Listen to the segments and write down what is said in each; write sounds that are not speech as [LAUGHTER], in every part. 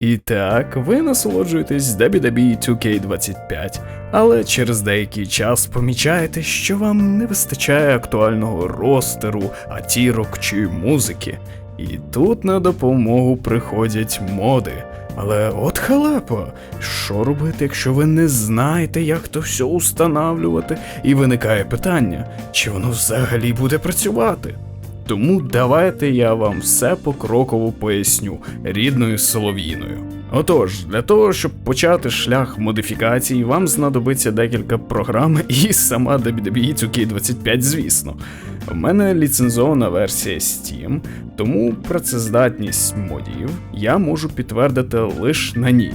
І так, ви насолоджуєтесь WWE 2K25, але через деякий час помічаєте, що вам не вистачає актуального ростеру, атірок чи музики. І тут на допомогу приходять моди. Але от халепа, що робити, якщо ви не знаєте, як то все устанавлювати, і виникає питання, чи воно взагалі буде працювати? Тому давайте я вам все покроково поясню рідною солов'їною. Отож, для того, щоб почати шлях модифікацій, вам знадобиться декілька програм і сама WWE 2K25, звісно. У мене ліцензована версія Steam, тому працездатність модів я можу підтвердити лише на ній.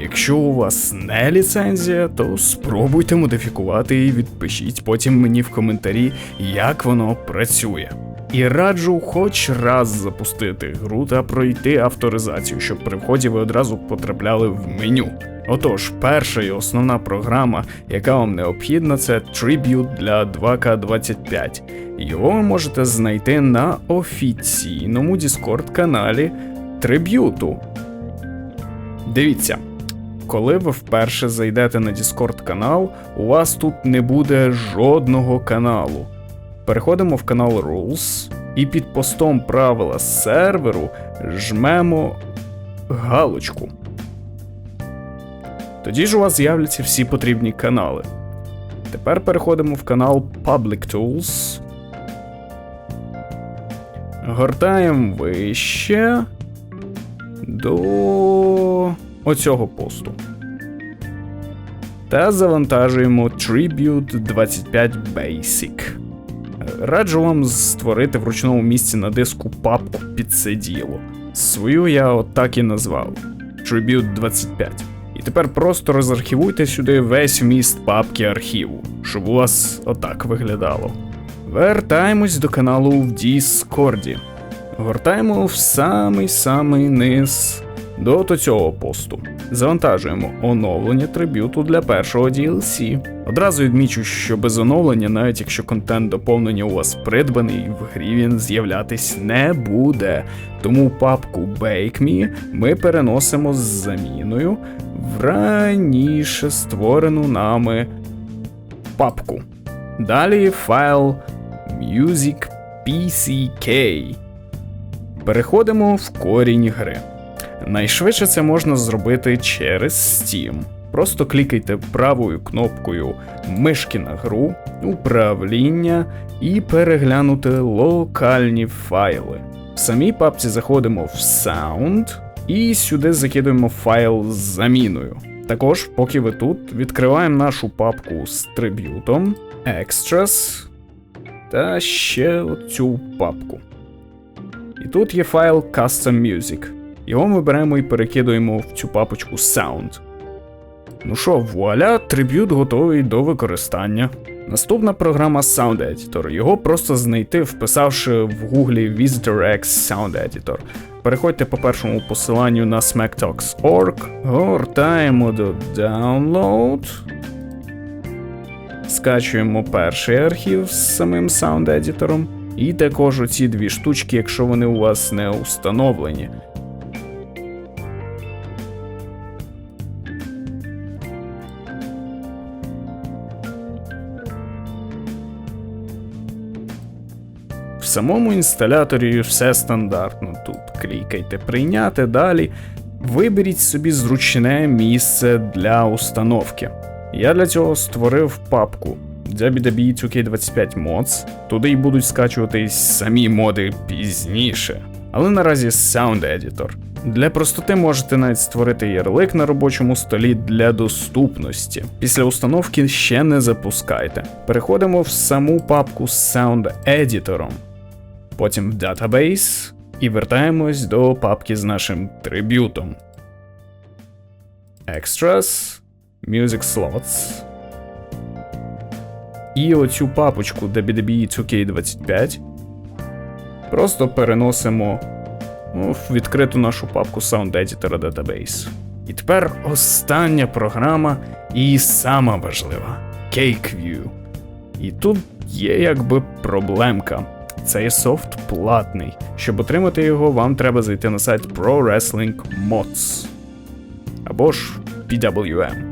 Якщо у вас не ліцензія, то спробуйте модифікувати і відпишіть потім мені в коментарі, як воно працює. І раджу хоч раз запустити гру та пройти авторизацію, щоб при вході ви одразу потрапляли в меню. Отож, перша і основна програма, яка вам необхідна, це Tribute для 2К25. Його ви можете знайти на офіційному Discord каналі Триб'юту. Дивіться, коли ви вперше зайдете на Discord канал, у вас тут не буде жодного каналу. Переходимо в канал Rules і під постом правила серверу жмемо галочку. Тоді ж у вас з'являться всі потрібні канали. Тепер переходимо в канал Public Tools. Гортаємо вище до оцього посту. Та завантажуємо Tribute 25 Basic. Раджу вам створити в ручному місці на диску папку під це діло. Свою я отак і назвав Tribute 25. І тепер просто розархівуйте сюди весь вміст папки архіву, щоб у вас отак виглядало. Вертаємось до каналу в Діскорді. Гортаємо в самий-самий низ до цього посту. Завантажуємо оновлення трибюту для першого DLC. Одразу відмічу, що без оновлення, навіть якщо контент доповнення у вас придбаний, в грі він з'являтись не буде. Тому папку Bake Me ми переносимо з заміною в раніше створену нами папку. Далі файл Music PCK. Переходимо в корінь гри. Найшвидше це можна зробити через Steam. Просто клікайте правою кнопкою мишки на гру, управління і переглянути локальні файли. В самій папці заходимо в Sound і сюди закидуємо файл з заміною. Також, поки ви тут, відкриваємо нашу папку з триб'ютом, Extras та ще оцю папку. І тут є файл Custom Music. Його ми беремо і перекидуємо в цю папочку Sound. Ну що, вуаля, триб'ют готовий до використання. Наступна програма Sound Editor. Його просто знайти, вписавши в гуглі VisitorX Sound Editor. Переходьте по першому посиланню на smacktalks.org, гортаємо до Download. Скачуємо перший архів з самим Sound Editor. І також оці дві штучки, якщо вони у вас не установлені. В самому інсталяторі все стандартно. Тут клікайте прийняти далі. Виберіть собі зручне місце для установки. Я для цього створив папку WWE 2K25 Mods. Туди й будуть скачуватись самі моди пізніше. Але наразі Sound Editor. Для простоти можете навіть створити ярлик на робочому столі для доступності. Після установки ще не запускайте. Переходимо в саму папку з Sound Editor. Потім в Database і вертаємось до папки з нашим трибютом. Extras, Music Slots. І оцю папочку WWE 2K25 просто переносимо ну, в відкриту нашу папку Sound Editor Database. І тепер остання програма і сама важлива CakeView. І тут є якби проблемка. Цей софт платний. Щоб отримати його, вам треба зайти на сайт Pro Wrestling Mods. або ж PWM.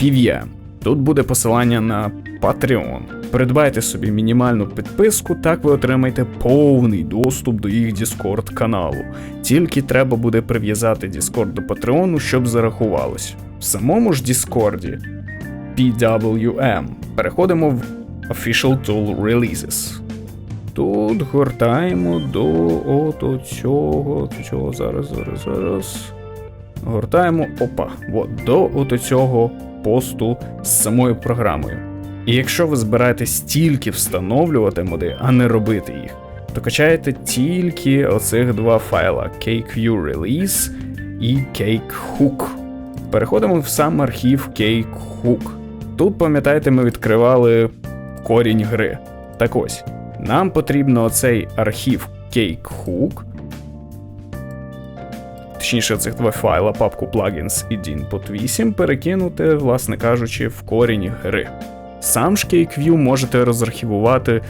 PVM. Тут буде посилання на Patreon. Придбайте собі мінімальну підписку, так ви отримаєте повний доступ до їх Discord каналу. Тільки треба буде прив'язати Discord до Patreon, щоб зарахувалось. В самому ж Discord PWM переходимо в Official Tool Releases. Тут гортаємо до от цього, цього, зараз, зараз, зараз. Гортаємо, опа, от, до от цього посту з самою програмою. І якщо ви збираєтесь тільки встановлювати моди, а не робити їх, то качаєте тільки оцих два файла CakeView Release і CakeHook. Переходимо в сам архів CakeHook. Тут, пам'ятаєте, ми відкривали корінь гри. Так ось, нам потрібно оцей архів CakeHook, точніше цих два файла, папку plugins і DINPOT 8, перекинути, власне кажучи, в корінь гри. Сам ж CakeView можете розархівувати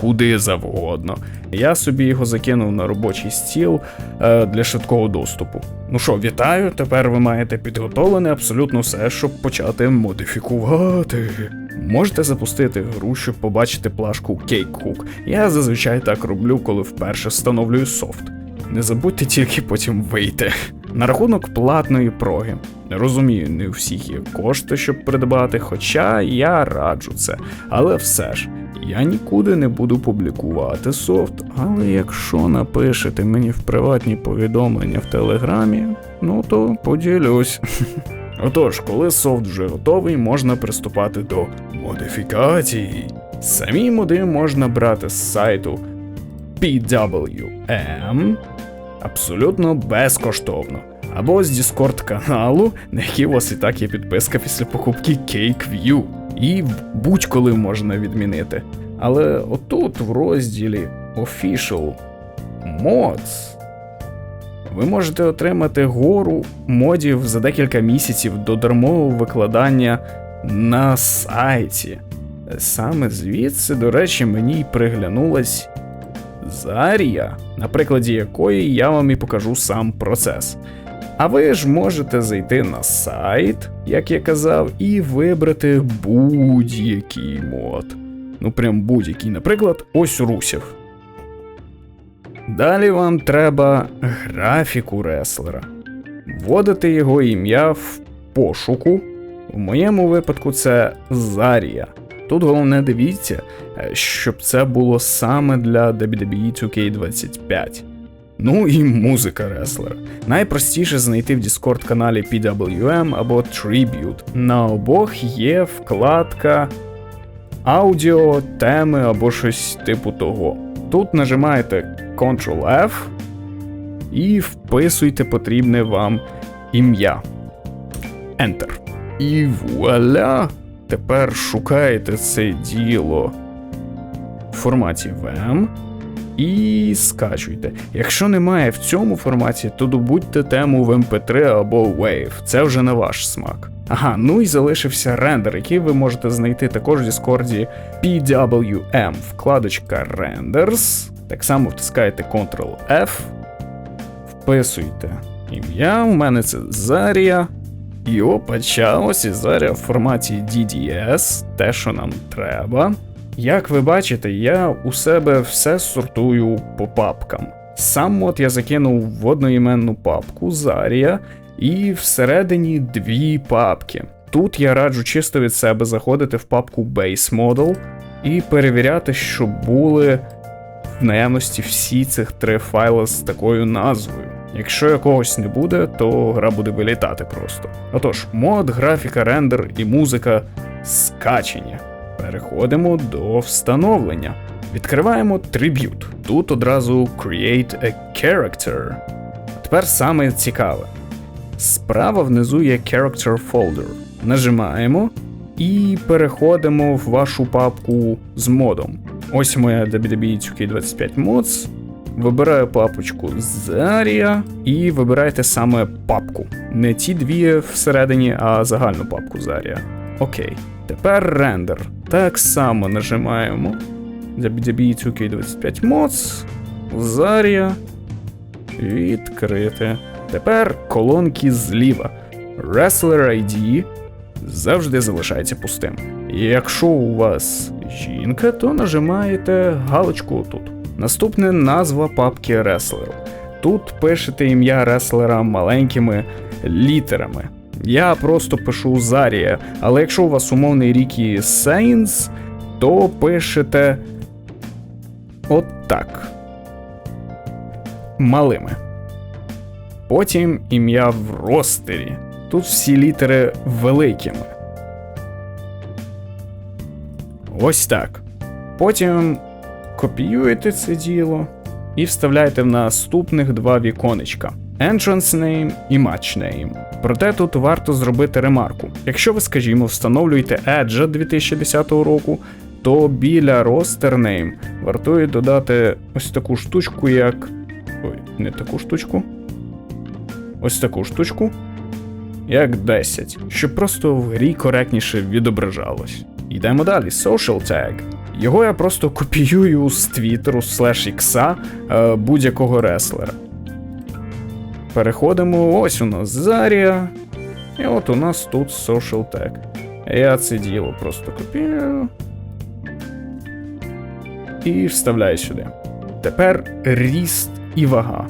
куди завгодно. Я собі його закинув на робочий стіл е, для швидкого доступу. Ну що, вітаю, тепер ви маєте підготовлене абсолютно все, щоб почати модифікувати. Можете запустити гру, щоб побачити плашку CakeHook. Я зазвичай так роблю, коли вперше встановлюю софт. Не забудьте тільки потім вийти. На рахунок платної проги. Розумію, не у всіх є кошти, щоб придбати, хоча я раджу це. Але все ж, я нікуди не буду публікувати софт. Але якщо напишете мені в приватні повідомлення в телеграмі, ну то поділюсь. [LAUGHS] Отож, коли софт вже готовий, можна приступати до модифікації. Самі моди можна брати з сайту PWM абсолютно безкоштовно. Або з Discord каналу, на який у вас і так є підписка після покупки CakeView. І будь-коли можна відмінити. Але отут, в розділі Official Mods, ви можете отримати гору модів за декілька місяців до дармового викладання на сайті. Саме звідси, до речі, мені й приглянулась Зарія, на прикладі якої я вам і покажу сам процес. А ви ж можете зайти на сайт, як я казав, і вибрати будь-який мод. Ну, прям будь-який, наприклад, ось Русів. Далі вам треба графіку реслера. Вводити його ім'я в пошуку. В моєму випадку це Зарія. Тут головне дивіться, щоб це було саме для WWE 2K25. Ну і музика реслера. Найпростіше знайти в Discord каналі PWM або Tribute. На обох є вкладка аудіо, теми або щось типу того. Тут нажимаєте Ctrl-F і вписуйте потрібне вам ім'я. Enter. І вуаля! Тепер шукаєте це діло в форматі VM і скачуйте. Якщо немає в цьому форматі, то добудьте тему в MP3 або Wave. Це вже на ваш смак. Ага, ну і залишився рендер, який ви можете знайти також в Discord PWM, вкладочка Renders. Так само втискаєте Ctrl-F, вписуйте ім'я. У мене це Зарія. І опача, ось і Заря в форматі DDS, те, що нам треба. Як ви бачите, я у себе все сортую по папкам. Сам мод я закинув в одноіменну папку Зарія, і всередині дві папки. Тут я раджу чисто від себе заходити в папку Base Model і перевіряти, щоб були в наявності всі цих три файли з такою назвою. Якщо якогось не буде, то гра буде вилітати просто. Отож, мод, графіка, рендер і музика скачені. Переходимо до встановлення. Відкриваємо Tribute. Тут одразу Create a Character. Тепер саме цікаве. Справа внизу є Character Folder. Нажимаємо і переходимо в вашу папку з модом. Ось моя WWE 2K25 Mods. Вибираю папочку Зарія і вибирайте саме папку. Не ті дві всередині, а загальну папку Зарія. Окей. Тепер рендер. Так само нажимаємо WWE 2K25 Mods, Зарія. Відкрити. Тепер колонки зліва. Wrestler ID завжди залишається пустим. Якщо у вас жінка, то нажимаєте галочку тут. Наступне назва папки Wrestler. Тут пишете ім'я реслера маленькими літерами. Я просто пишу Зарія, але якщо у вас умовний рік і Saints, то пишете от так. Малими. Потім ім'я в ростері. Тут всі літери великими. Ось так. Потім копіюєте це діло і вставляєте в наступних два віконечка. Entrance Name і Match Name. Проте тут варто зробити ремарку. Якщо ви, скажімо, встановлюєте Edge 2010 року, то біля Roster Name вартує додати ось таку штучку, як. Ой, не таку штучку. Ось таку штучку. Як 10, щоб просто в грі коректніше відображалось. Йдемо далі. Social Tag. Його я просто копіюю з Твіттеру слеш ікса е, будь-якого реслера. Переходимо, ось у нас Зарія. І от у нас тут Social Tag. Я це діло просто копіюю. І вставляю сюди. Тепер ріст і вага.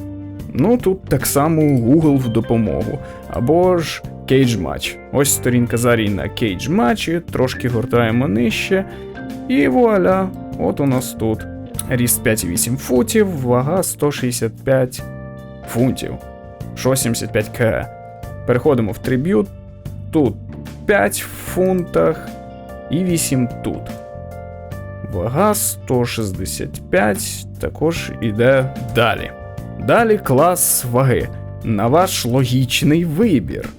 Ну тут так само Google в допомогу. Або ж Cage Match. Ось сторінка Зарії на Cage Match, трошки гортаємо нижче. І вуаля, от у нас тут. Ріст 5,8 футів, вага 165 фунтів. 175 к. Переходимо в триб'ют. Тут 5 в фунтах і 8 тут. Вага 165 також іде далі. Далі клас ваги. На ваш логічний вибір.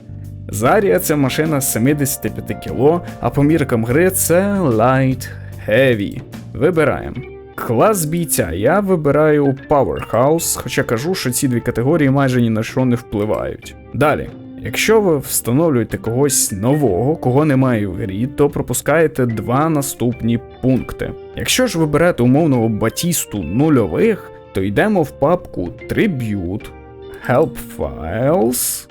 Зарія це машина з 75 кг, а по міркам гри це Light Heavy. Вибираємо. Клас бійця. Я вибираю Powerhouse, хоча кажу, що ці дві категорії майже ні на що не впливають. Далі. Якщо ви встановлюєте когось нового, кого немає в грі, то пропускаєте два наступні пункти. Якщо ж ви берете умовного батісту нульових, то йдемо в папку Tribute, Help Files,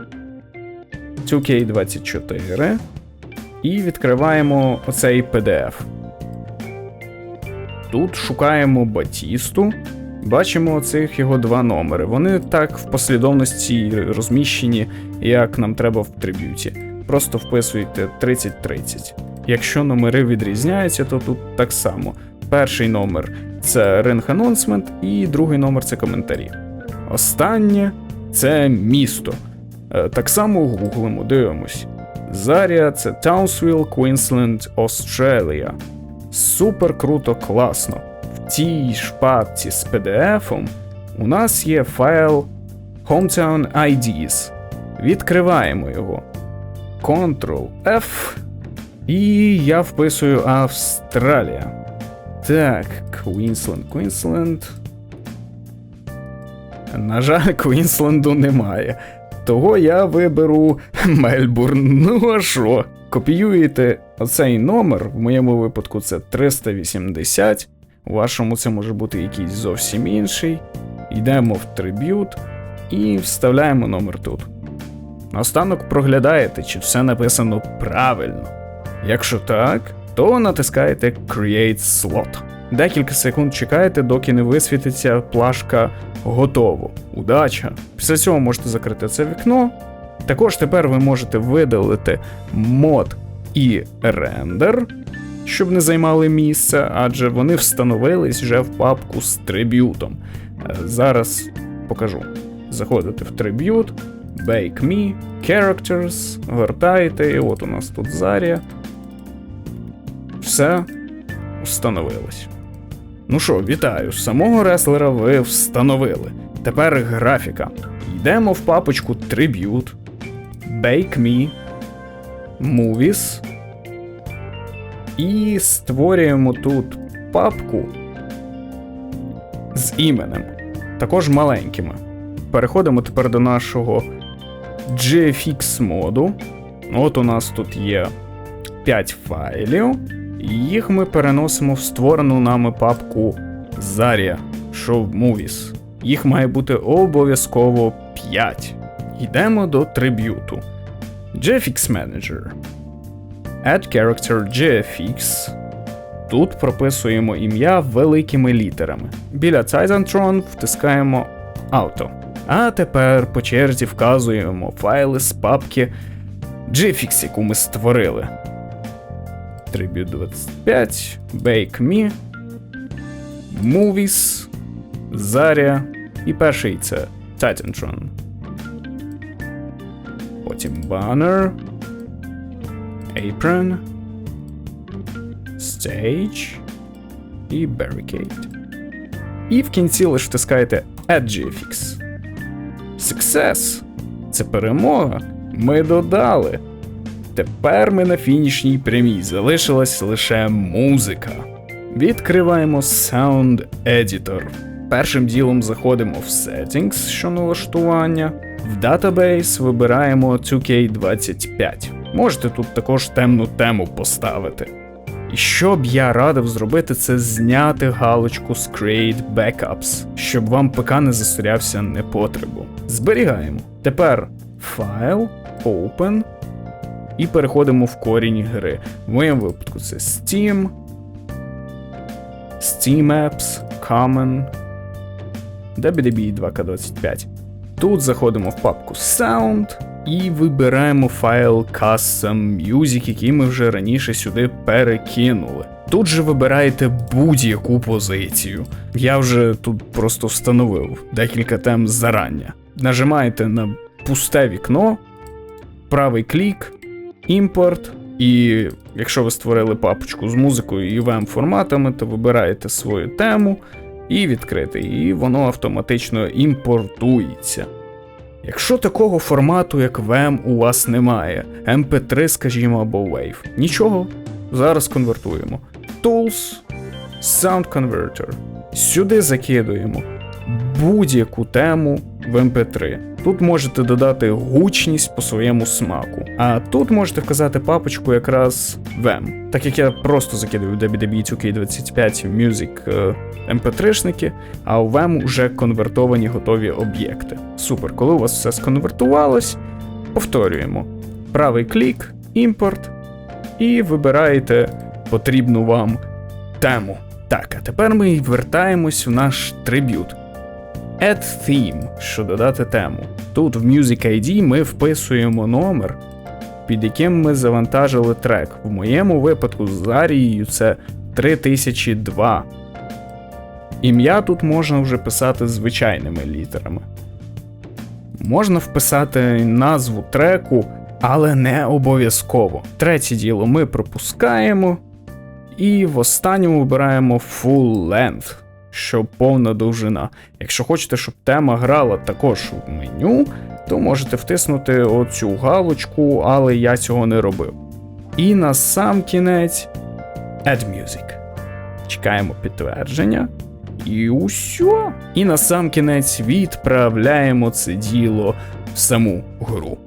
2K24 і відкриваємо оцей PDF. Тут шукаємо Батісту, бачимо оцих його два номери. Вони так в послідовності розміщені, як нам треба в триб'юті. Просто вписуєте 3030. Якщо номери відрізняються, то тут так само. Перший номер це Ring Announcement, і другий номер це коментарі. Останнє це місто. Е, Так само гуглимо, дивимось. Зарія це Townsville, Queensland, Australia. Супер круто, класно. В цій шпарці з PDF у нас є файл Hometown IDs. Відкриваємо його. Ctrl-F. І я вписую Австралія. Так, Queensland, Queensland. На жаль, Квінсленду немає. Того я виберу [LAUGHS] Мельбурн. Ну а що? Копіюєте оцей номер, в моєму випадку це 380, у вашому це може бути якийсь зовсім інший. Йдемо в триб'ют і вставляємо номер тут. Наостанок проглядаєте, чи все написано правильно. Якщо так, то натискаєте Create Slot. Декілька секунд чекаєте, доки не висвітиться плашка Готово. Удача! Після цього можете закрити це вікно. Також тепер ви можете видалити мод і рендер, щоб не займали місце, адже вони встановились вже в папку з триб'ютом. Е, Зараз покажу. Заходите в триб'ют, Bake Me, Characters, гортаєте, і от у нас тут Зарія. Все встановилось. Ну що, вітаю, самого реслера ви встановили. Тепер графіка. Йдемо в папочку Tribute, Bake Me, Movies. І створюємо тут папку з іменем, також маленькими. Переходимо тепер до нашого GFX моду. От у нас тут є 5 файлів. Їх ми переносимо в створену нами папку Zarya Show Movies. Їх має бути обов'язково 5. Йдемо до триб'юту. GFX Manager. Add character GFX. Тут прописуємо ім'я великими літерами. Біля Titantron втискаємо Auto. А тепер по черзі вказуємо файли з папки GFX, яку ми створили. Tribute 25, Bake Me, Movies, Zarya і перший це Titantron. Потім Banner, Apron, Stage і Barricade. І в кінці лише втискаєте Add GFX. Success! Це перемога. Ми додали. Тепер ми на фінішній прямій. Залишилась лише музика. Відкриваємо Sound Editor. Першим ділом заходимо в Settings, що налаштування. В Database вибираємо 2K25. Можете тут також темну тему поставити. І що б я радив зробити, це зняти галочку з Create Backups, щоб вам ПК не засорявся непотребу. Зберігаємо. Тепер File, Open і переходимо в корінь гри. В моєму випадку це Steam, Steam Apps, Common, WDB 2K25. Тут заходимо в папку Sound і вибираємо файл Custom Music, який ми вже раніше сюди перекинули. Тут же вибираєте будь-яку позицію. Я вже тут просто встановив декілька тем зарання. Нажимаєте на пусте вікно, правий клік, імпорт. І якщо ви створили папочку з музикою і VM форматами, то вибираєте свою тему і відкрити, і воно автоматично імпортується. Якщо такого формату, як VM, у вас немає, MP3, скажімо, або Wave, нічого, зараз конвертуємо. Tools, Sound Converter. Сюди закидуємо будь-яку тему в MP3. Тут можете додати гучність по своєму смаку. А тут можете вказати папочку якраз VM. Так як я просто закидую WDB 2K25 Music е, MP3-шники, а у VM вже конвертовані готові об'єкти. Супер, коли у вас все сконвертувалось, повторюємо. Правий клік, імпорт, і вибираєте потрібну вам тему. Так, а тепер ми вертаємось в наш трибют. Add Theme, що додати тему. Тут в Music ID ми вписуємо номер, під яким ми завантажили трек. В моєму випадку з Арією це 3002. Ім'я тут можна вже писати звичайними літерами. Можна вписати назву треку, але не обов'язково. Третє діло ми пропускаємо. І в останньому вибираємо Full Length що повна довжина. Якщо хочете, щоб тема грала також в меню, то можете втиснути оцю галочку, але я цього не робив. І на сам кінець Add Music. Чекаємо підтвердження. І усьо. І на сам кінець відправляємо це діло в саму гру.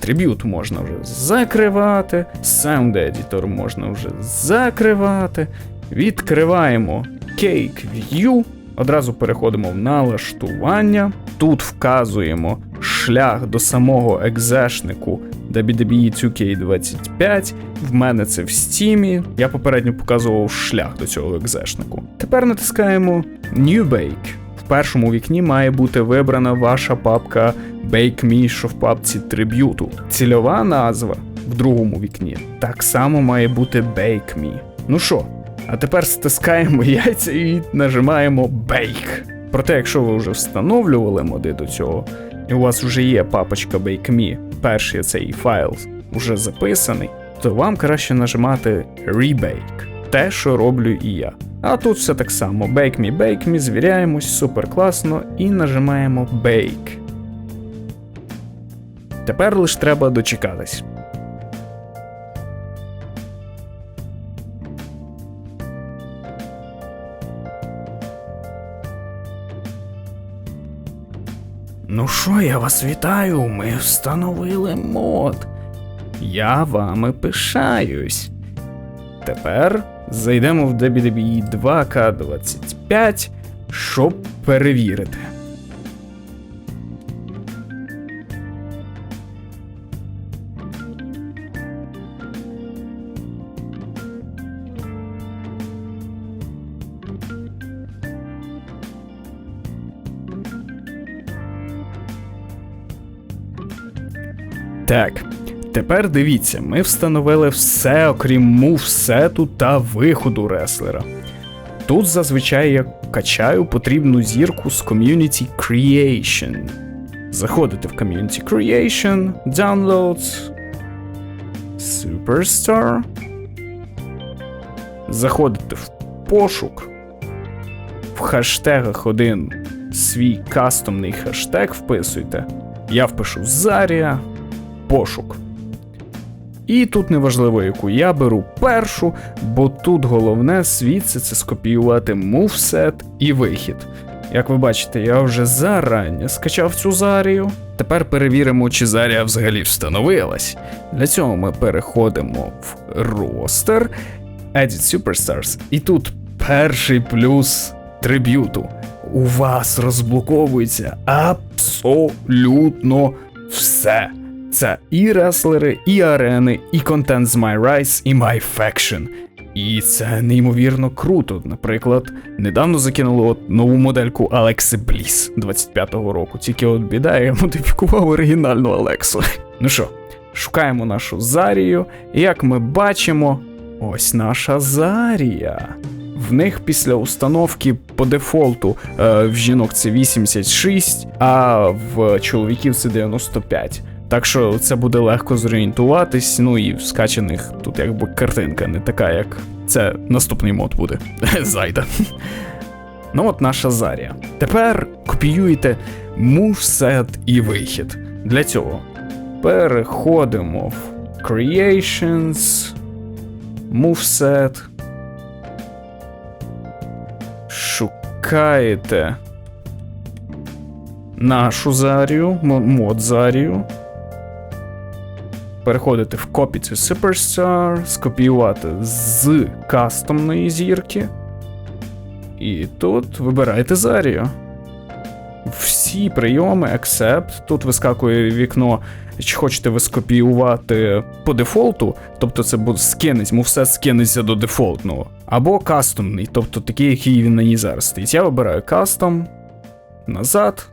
Триб'ют можна вже закривати, Editor можна вже закривати. Відкриваємо Cake View. Одразу переходимо в налаштування. Тут вказуємо шлях до самого екзешнику WDBE 2K25. В мене це в Steam. Я попередньо показував шлях до цього екзешнику. Тепер натискаємо New Bake. В першому вікні має бути вибрана ваша папка Bake Me, що в папці триб'юту. Цільова назва в другому вікні так само має бути Bake Me. Ну що? А тепер стискаємо [LAUGHS] яйця і нажимаємо Bake. Проте, якщо ви вже встановлювали моди до цього, і у вас вже є папочка BakeMe, перший цей файл вже записаний, то вам краще нажимати Rebake. Те, що роблю і я. А тут все так само: Bake Me, звіряємось, супер класно, і нажимаємо Bake. Тепер лише треба дочекатись. Ну що, я вас вітаю, ми встановили мод. Я вами пишаюсь. Тепер зайдемо в WWE 2К25, щоб перевірити. Так, тепер дивіться, ми встановили все, окрім мувсету та виходу реслера. Тут зазвичай я качаю потрібну зірку з Community Creation. Заходите в Community Creation, Downloads, Superstar. Заходите в пошук. В хаштегах один свій кастомний хештег вписуйте. Я впишу Зарія, пошук. І тут неважливо, яку я беру першу, бо тут головне звідси це скопіювати мувсет і вихід. Як ви бачите, я вже зарані скачав цю зарію. Тепер перевіримо, чи зарія взагалі встановилась. Для цього ми переходимо в ростер, Edit Superstars, і тут перший плюс триб'юту. У вас розблоковується абсолютно все. Це і реслери, і арени, і контент з My Rise, і My Faction. І це неймовірно круто. Наприклад, недавно закинули от нову модельку Алекси Бліс 25-го року. Тільки от біда, я модифікував оригінальну Алексу. [LAUGHS] Ну що, шукаємо нашу Зарію, і як ми бачимо, ось наша Зарія. В них після установки по дефолту е, в жінок це 86, а в чоловіків це 95. Так що це буде легко зорієнтуватись, ну і в скачаних тут якби картинка не така, як це наступний мод буде. [LAUGHS] Зайда. Ну от наша Зарія. Тепер копіюєте moveset і вихід. Для цього переходимо в Creations, Moveset. Шукаєте нашу Зарію, мод Зарію. Переходите в Copy to Superstar, скопіювати з кастомної зірки. І тут вибираєте Зарію. Всі прийоми, Accept. Тут вискакує вікно, чи хочете ви скопіювати по дефолту, тобто це буде скинець, все скинеться до дефолтного. Або кастомний, тобто такий, який він на ній зараз стоїть. Я вибираю кастом, назад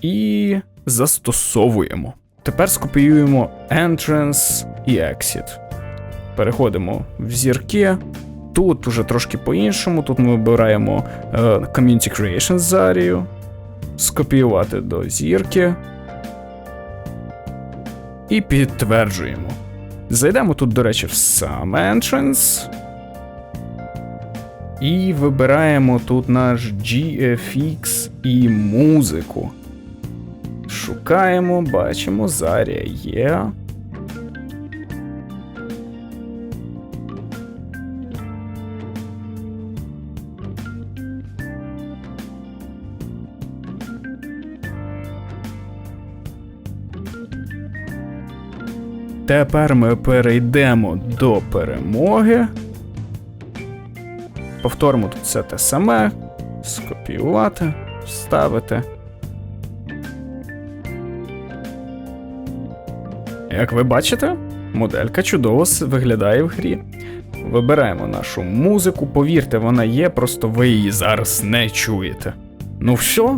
і застосовуємо. Тепер скопіюємо Entrance і Exit. Переходимо в зірки. Тут уже трошки по-іншому. Тут ми вибираємо е, Community Creation Зарію. Скопіювати до зірки. І підтверджуємо. Зайдемо тут, до речі, в сам Entrance. І вибираємо тут наш GFX і музику. Шукаємо, бачимо, Зарія є. Тепер ми перейдемо до перемоги. Повторимо тут все те саме. Скопіювати, вставити. Як ви бачите, моделька чудово виглядає в грі. Вибираємо нашу музику, повірте, вона є, просто ви її зараз не чуєте. Ну все,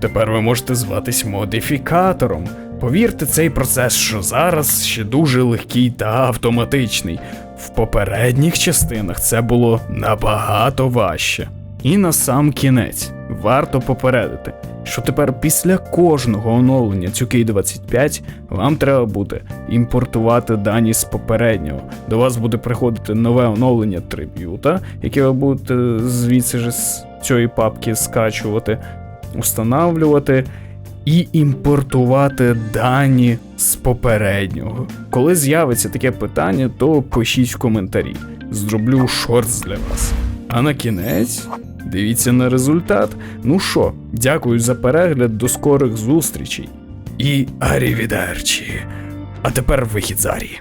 тепер ви можете зватись модифікатором. Повірте, цей процес, що зараз ще дуже легкий та автоматичний. В попередніх частинах це було набагато важче. І на сам кінець варто попередити, що тепер після кожного оновлення цюки 25 вам треба буде імпортувати дані з попереднього. До вас буде приходити нове оновлення триб'юта, яке ви будете звідси ж з цієї папки скачувати, устанавлювати і імпортувати дані з попереднього. Коли з'явиться таке питання, то пишіть в коментарі. Зроблю шортс для вас. А на кінець дивіться на результат. Ну що, дякую за перегляд, до скорих зустрічей. І арівідерчі. А тепер вихід Зарі.